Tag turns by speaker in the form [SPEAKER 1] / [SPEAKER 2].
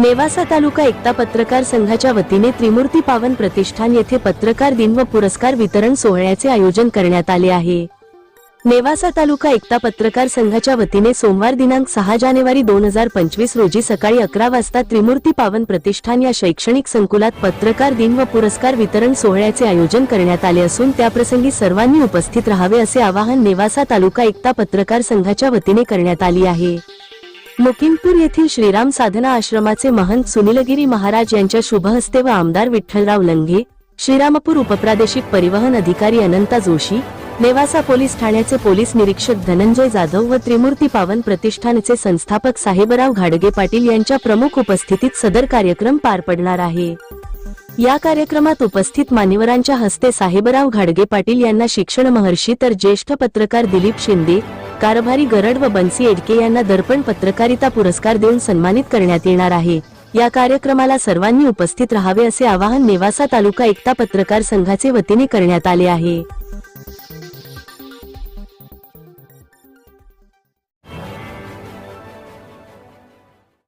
[SPEAKER 1] नेवासा तालुका एकता पत्रकार संघाच्या वतीने त्रिमूर्ती पावन प्रतिष्ठान येथे पत्रकार दिन व पुरस्कार वितरण सोहळ्याचे आयोजन करण्यात आले आहे. नेवासा तालुका एकता पत्रकार संघाच्या वतीने सोमवार दिनांक सहा जानेवारी दोन हजार पंचवीस रोजी सकाळी अकरा वाजता त्रिमूर्ती पावन प्रतिष्ठान या शैक्षणिक संकुलात पत्रकार दिन व पुरस्कार वितरण सोहळ्याचे आयोजन करण्यात आले असून त्याप्रसंगी सर्वांनी उपस्थित राहावे असे आवाहन नेवासा तालुका एकता पत्रकार संघाच्या वतीने करण्यात आली आहे. मुकिमपूर येथील श्रीराम साधना आश्रमाचे महंत सुनीलगिरी महाराज यांच्या शुभहस्ते व आमदार विठ्ठलराव लंघे श्रीरामपूर उपप्रादेशिक परिवहन अधिकारी अनंता जोशी नेवासा पोलीस ठाण्याचे पोलीस निरीक्षक धनंजय जाधव व त्रिमूर्ती पावन प्रतिष्ठानचे संस्थापक साहेबराव घाडगे पाटील यांच्या प्रमुख उपस्थितीत सदर कार्यक्रम पार पडणार आहे. या कार्यक्रमात उपस्थित मान्यवरांच्या हस्ते साहेबराव घाडगे पाटील यांना शिक्षण महर्षी तर ज्येष्ठ पत्रकार दिलीप शिंदे कारभारी गरड व बन्सी एडके यांना दर्पण पत्रकारिता पुरस्कार देऊन सन्मानित करण्यात येणार आहे. या कार्यक्रमाला सर्वांनी उपस्थित राहावे असे आवाहन नेवासा तालुका एकता पत्रकार संघाचे वतीने करण्यात आले आहे.